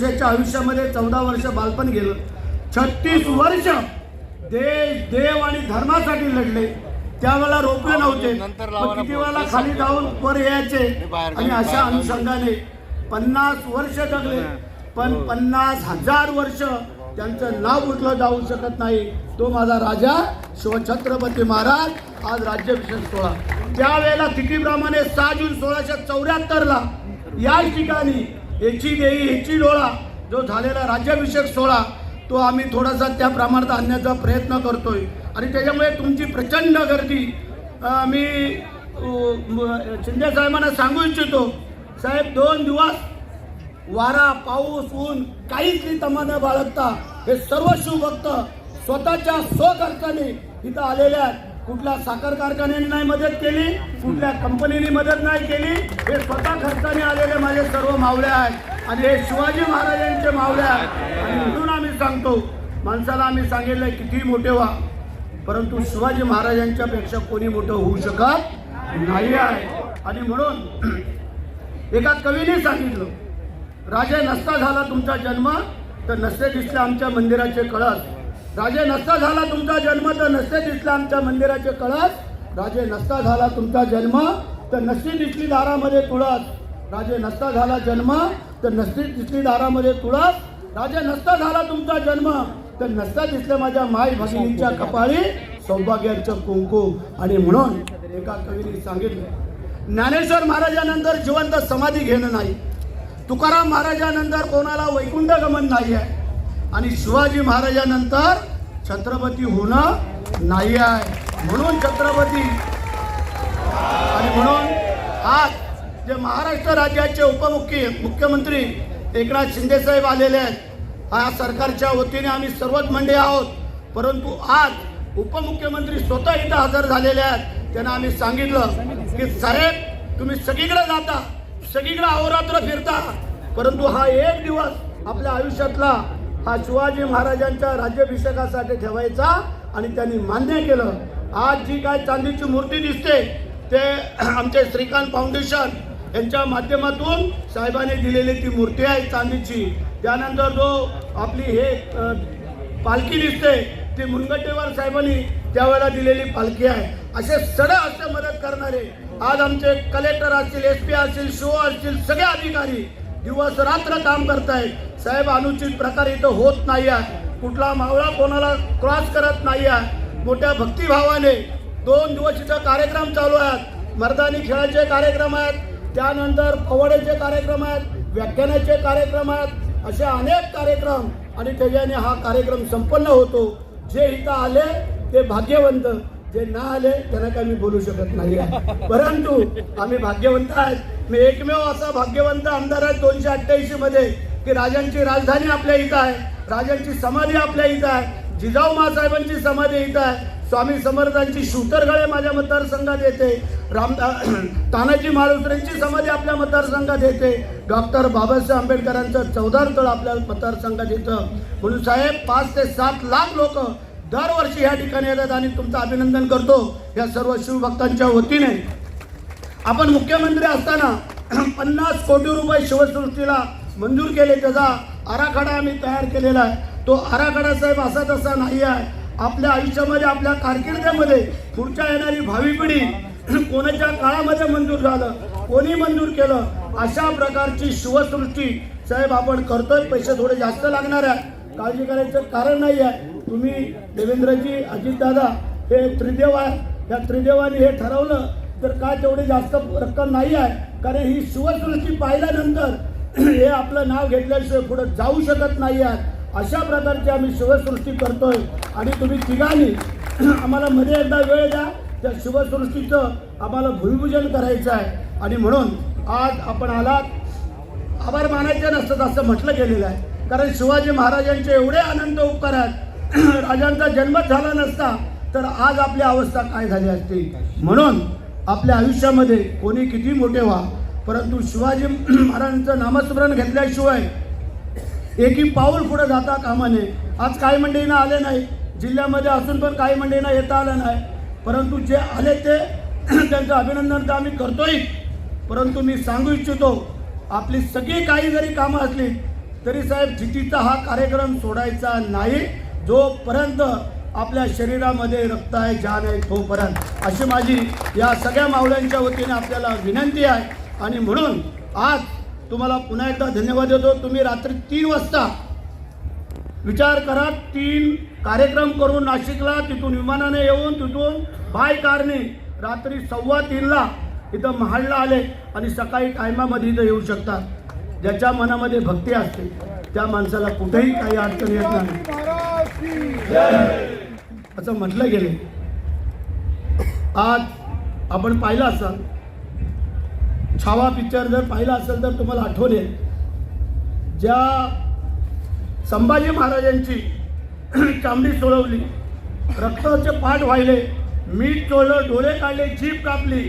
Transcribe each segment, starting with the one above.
त्याच्या आयुष्यामध्ये चौदा वर्ष बालपण गेलं. छत्तीस वर्ष देश देव आणि धर्मासाठी लढले. त्यावेळेला रोपवे नव्हते. नंतर लावा मग ना किती. वेळेला खाली जाऊन वर यायचे आणि अशा अनुषंगाने पन्नास वर्ष जगले. पण पन्नास हजार वर्ष त्यांचं नाव उठलं जाऊ शकत नाही. तो माझा राजा शिवछत्रपती महाराज आज राज्याभिषेक सोहळा. त्यावेळेला तिथीप्रमाणे सहा जून सोळाशे चौऱ्याहत्तरला याच ठिकाणी याची देई याची डोळा जो झालेला राज्याभिषेक सोहळा तो आम्ही थोडासा त्या प्रमाणात आणण्याचा प्रयत्न करतोय. आणि त्याच्यामुळे तुमची प्रचंड गर्दी मी अं, शिंदे साहेबांना सांगू इच्छितो साहेब दोन दिवस वारा पाऊस ऊन काहीच नाही तमा न बाळगता. हे सर्व शिवभक्त स्वतःच्या स्वखर्चाने इथं आलेल्या आहेत. कुठल्या साखर कारखान्याने नाही मदत केली कुठल्या कंपनीने मदत नाही केली हे स्वतः खर्चाने आलेले माझे सर्व मावळे आहेत. आणि हे शिवाजी महाराजांचे मावळे आहेत. आणि म्हणून आम्ही सांगतो माणसाला आम्ही सांगितलं किती मोठे व्हा परंतु शिवाजी महाराजांच्या पेक्षा कोणी मोठं होऊ शकत नाही आहे. आणि म्हणून एका कवीने सांगितलं राजा नसता झाला तुमचा जन्म तर नसते दिसले आमच्या मंदिराचे कळस. राजे नसता झाला तुमचा जन्म तर नसते दिसले आमच्या मंदिराचे कळस. राजे नसता झाला तुमचा जन्म तर नसती दिसली दारामध्ये तुळस. राजे नसता झाला जन्म तर नसती दिसली दारामध्ये तुळस. राजे नसता झाला तुमचा जन्म तर नसता दिसले माझ्या माय भगिनींच्या कपाळी. सौभाग्याचं कुंकुम आणि म्हणून एका कवीने सांगितलं ज्ञानेश्वर महाराजानंतर जिवंत समाधी घेणं नाही. तुकाराम महाराजानंतर कोणाला वैकुंठ गमन नाही आहे आणि शिवाजी महाराजानंतर छत्रपती होणं नाही आहे. म्हणून छत्रपती आणि म्हणून आज जे महाराष्ट्र राज्याचे उपमुख्य मुख्यमंत्री एकनाथ शिंदेसाहेब आलेले आहेत हा सरकारच्या वतीने आम्ही सर्वच मंडळी आहोत. परंतु आज उपमुख्यमंत्री स्वतः इथं हजर झालेले आहेत. त्यांना आम्ही सांगितलं की साहेब तुम्ही सगळीकडे जाता सगळीकडे अहोरात्र फिरता. परंतु हा एक दिवस आपल्या आयुष्यातला हा शिवाजी महाराजांच्या राज्याभिषेकासाठी ठेवायचा आणि त्यांनी मान्य केलं. आज जी काय चांदीची मूर्ती दिसते ते आमचे श्रीकांत फाउंडेशन यांच्या माध्यमातून साहेबांनी दिलेली ती मूर्ती आहे चांदीची. त्यानंतर जो आपली हे पालखी दिसते ती मुनगट्टेवार साहेबांनी त्यावेळेला दिलेली पालखी आहे. असे सगळं असे मदत करणारे आज आमचे कलेक्टर असतील एस पी असतील शो असतील सगळे अधिकारी दिवस रात्र काम करतायत. साहेब अनुचित प्रकार इथं होत नाही आहे कुठला मावळा कोणाला क्रॉस करत नाही आहे मोठ्या भक्तिभावाने दोन दिवस इथं कार्यक्रम चालू आहेत. मर्दानी खेळाचे कार्यक्रम आहेत. त्यानंतर पवड्याचे कार्यक्रम आहेत. व्याख्यानाचे कार्यक्रम आहेत. असे अनेक कार्यक्रम आणि त्याच्याने हा कार्यक्रम संपन्न होतो. जे इथं आले ते भाग्यवंत. जे ना आले त्यांना काही मी बोलू शकत नाही. आहे परंतु आम्ही भाग्यवंत आहेत. मी एकमेव असा भाग्यवंत आमदार आहे दोनशे अठ्ठ्याऐंशी मध्ये. की राजांची राजधानी आपल्या इथं आहे राजांची समाधी आपल्या इथं आहे जिजाऊ मासाहेबांची समाधी इथं आहे. स्वामी समर्थांची शूतरगळे माझ्या मतदारसंघात येते राम तानाजी माळुसरेंची समाधी आपल्या मतदारसंघात येते डॉक्टर बाबासाहेब आंबेडकरांचं चौदार तळ आपल्या मतदारसंघात येतं. म्हणून साहेब पाच ते सात लाख लोक दरवर्षी ह्या ठिकाणी येतात आणि तुमचं अभिनंदन करतो या सर्व शिवभक्तांच्या वतीने. आपण मुख्यमंत्री असताना पन्नास कोटी रुपये शिवसृष्टीला मंजूर केले त्याचा आराखडा आम्ही तयार केलेला आहे. तो आराखडा साहेब असा तसा नाही आहे. आपल्या आयुष्यामध्ये आपल्या कारकिर्दीमध्ये पुढच्या येणारी भावी पिढी कोणाच्या काळामध्ये मंजूर झालं कोणी मंजूर केलं अशा प्रकारची शिवसृष्टी साहेब आपण करतोय. पैसे थोडे जास्त लागणार आहे. काळजी करायचं कारण नाही आहे. तुम्ही देवेंद्रजी अजितदादा हे त्रिदेव आहे. या त्रिदेवाने हे ठरवलं. तर काय तेवढी जास्त रक्कम नाही आहे? कारण ही शिवसृष्टी पाहिल्यानंतर हे आपलं नाव घेतल्याशिवाय पुढे जाऊ शकत नाही आहात. अशा प्रकारची आम्ही शिवसृष्टी करतोय. आणि तुम्ही तिघांनी आम्हाला मध्ये एकदा वेळ द्या. त्या शिवसृष्टीचं आम्हाला भूमिपूजन करायचं आहे. आणि म्हणून आज आपण आलात. आभार मानायचे नसतात असं म्हटलं गेलेलं आहे. कारण शिवाजी महाराजांचे एवढे आनंद उपकार आहेत. राजांचा जन्मच झाला नसता तर आज आपली अवस्था काय झाली असती? म्हणून आपल्या आयुष्यामध्ये कोणी किती मोठे व्हा परंतु शिवाजी महाराजांचं नामस्मरण घेतल्याशिवाय एकी पाऊल पुढे जाता कामा नये. आज काही मंडळींना आले नाही जिल्ह्यामध्ये असून पण काही मंडळींना येता आलं नाही परंतु जे आले ते त्यांचं अभिनंदन तर आम्ही करतोय. परंतु मी सांगू इच्छितो आपली सगळी काही जरी कामं असली तरी साहेब चिठीचा हा कार्यक्रम सोडायचा नाही. जोपर्यंत आपल्या शरीरामध्ये रक्त आहे जान आहे तोपर्यंत. अशी माझी या सगळ्या मावळ्यांच्या वतीने आपल्याला विनंती आहे. आणि म्हणून आज तुम्हाला पुन्हा एकदा धन्यवाद देतो. तुम्ही रात्री तीन वाजता विचार करा तीन कार्यक्रम करून नाशिकला तिथून विमानाने येऊन तिथून बाय कारने रात्री सव्वा तीनला इथं महाडला आले आणि सकाळी टायमामध्ये इथं येऊ शकतात. ज्याच्या मनामध्ये भक्ती असते त्या माणसाला कुठेही काही अडचण येत नाही. असं म्हटलं गेले. आज आपण पाहिलं असाल छावा पिक्चर जर पाहिला असेल तर तुम्हाला आठवण येईल. ज्या संभाजी महाराजांची चामडी सोडवली रक्ताचे पाठ वाहिले मीठ चोळलं डोळे काढले जीप कापली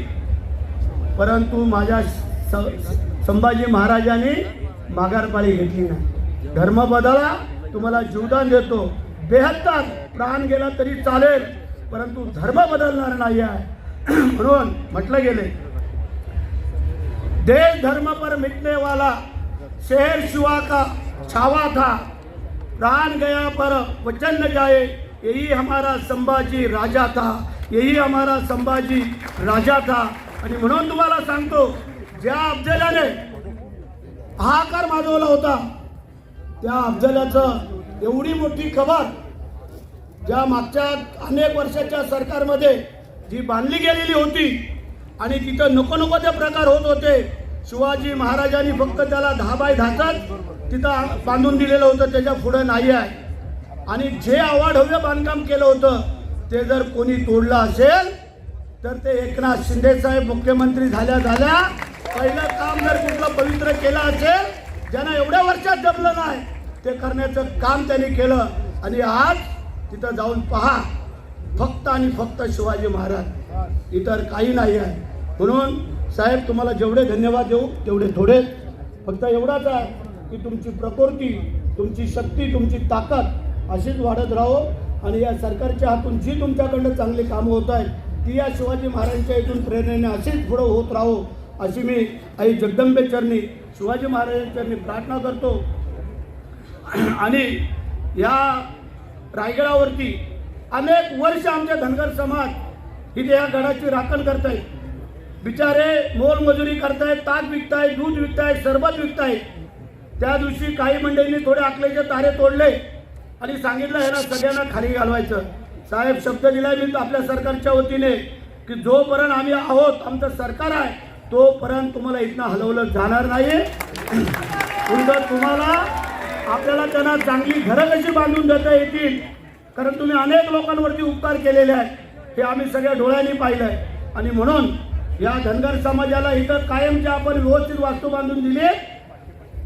परंतु माझ्या संभाजी महाराजांनी माघारपाळी घेतली नाही. धर्म बदला तुम्हाला जीवदान देतो. बेहत्तर प्राण गेला तरी चालेल परंतु धर्म बदलणार नाही आहे म्हणून म्हटलं गेले देश धर्म पर मिटने वाला शहर शिवा का छावा था। प्राण गया पर वचन न जाए यही हमारा संभाजी राजा था। यही हमारा संभाजी राजा था। आणि म्हणून तुम्हाला सांगतो ज्या अफजलाने हाकार माजवला होता त्या अफजलाचं एवढी मोठी खबर ज्या मागच्या अनेक वर्षाच्या सरकारमध्ये जी बांधली गेलेली होती आणि तिथं नको नको ते प्रकार होत होते. शिवाजी महाराजांनी फक्त त्याला दहा बाय दहाचाच तिथं बांधून दिलेलं होतं त्याच्या पुढं नाही आहे. आणि जे अवाढव्य बांधकाम केलं होतं ते जर कोणी तोडलं असेल तर ते एकनाथ शिंदे साहेब मुख्यमंत्री झाल्या झाल्या पहिलं काम जर कुठलं पवित्र केलं असेल ज्यांना एवढ्या वर्षात जमलं नाही ते करण्याचं काम त्यांनी केलं. आणि आज तिथं जाऊन पहा फक्त आणि फक्त शिवाजी महाराज इतर काही नाही आहे. म्हणून साहेब तुम्हाला जेवढे धन्यवाद देऊ तेवढे थोडे. फक्त एवढाच आहे की तुमची प्रकृती तुमची शक्ती तुमची ताकद अशीच वाढत राहो आणि या सरकारच्या हातून जी तुमच्याकडनं चांगली कामं होत आहेत ती या शिवाजी महाराजांच्या इथून प्रेरणेने अशीच पुढं होत राहो अशी मी आई जगदंबे चरणी शिवाजी महाराजांच्या प्रार्थना करतो. आणि या रायगडावरती अनेक वर्ष आमच्या धनगर समाज इथे या गडाची राखण करत आहे बिचारे मोलमजुरी करतायत ताक विकतायत दूध विकतायत सरबत विकतायत. त्या दिवशी काही मंडळींनी थोडे आकल्याचे तारे तोडले आणि सांगितलं ह्याला सगळ्यांना खाली घालवायचं. साहेब शब्द दिलाय मी आपल्या सरकारच्या वतीने की जोपर्यंत आम्ही आहोत आमचं सरकार आहे तोपर्यंत तुम्हाला इथनं हलवलं जाणार नाही उलट तुम्हाला आपल्याला त्यांना चांगली घरं कशी बांधून देता येतील? कारण तुम्ही अनेक लोकांवरती उपकार केलेले आहेत. हे आम्ही सगळ्या डोळ्यांनी पाहिलं आहे आणि म्हणून या धनगर समाजाला इथं कायमच्या आपण व्यवस्थित वास्तू बांधून दिली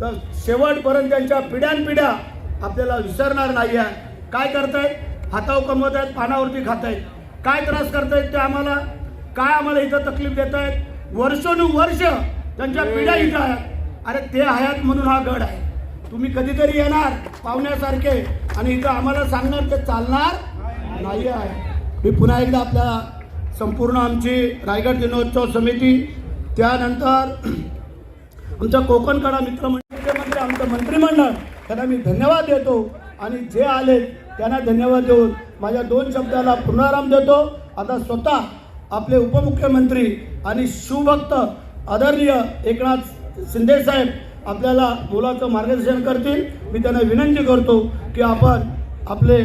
तर शेवटपर्यंत त्यांच्या पिढ्यानपिढ्या आपल्याला विसरणार नाही आहे. काय करतायत? हातावर कमवत आहेत पानावरती खात आहेत काय त्रास करतायत ते आम्हाला? काय आम्हाला इथं तकलीफ देत आहेत वर्षानुवर्ष त्यांच्या पिढ्या इथं आहेत. अरे ते आहेत म्हणून हा गड आहे. तुम्ही कधीतरी येणार पाहुण्यासारखे आणि इथं आम्हाला सांगणार ते चालणार नाही. आहे मी पुन्हा एकदा आपल्या संपूर्ण आमची रायगड दिनोत्सव समिती त्यानंतर आमचा कोकणकडा मित्रमंडळ म्हणजे आमचं मंत्रिमंडळ त्यांना मी धन्यवाद देतो. आणि जे आले त्यांना धन्यवाद देऊन माझ्या दोन शब्दाला पुनराराम देतो. आता स्वतः आपले उपमुख्यमंत्री आणि शिवभक्त आदरणीय एकनाथ शिंदेसाहेब आपल्याला मुलाचं मार्गदर्शन करतील. मी त्यांना विनंती करतो की आपण आपले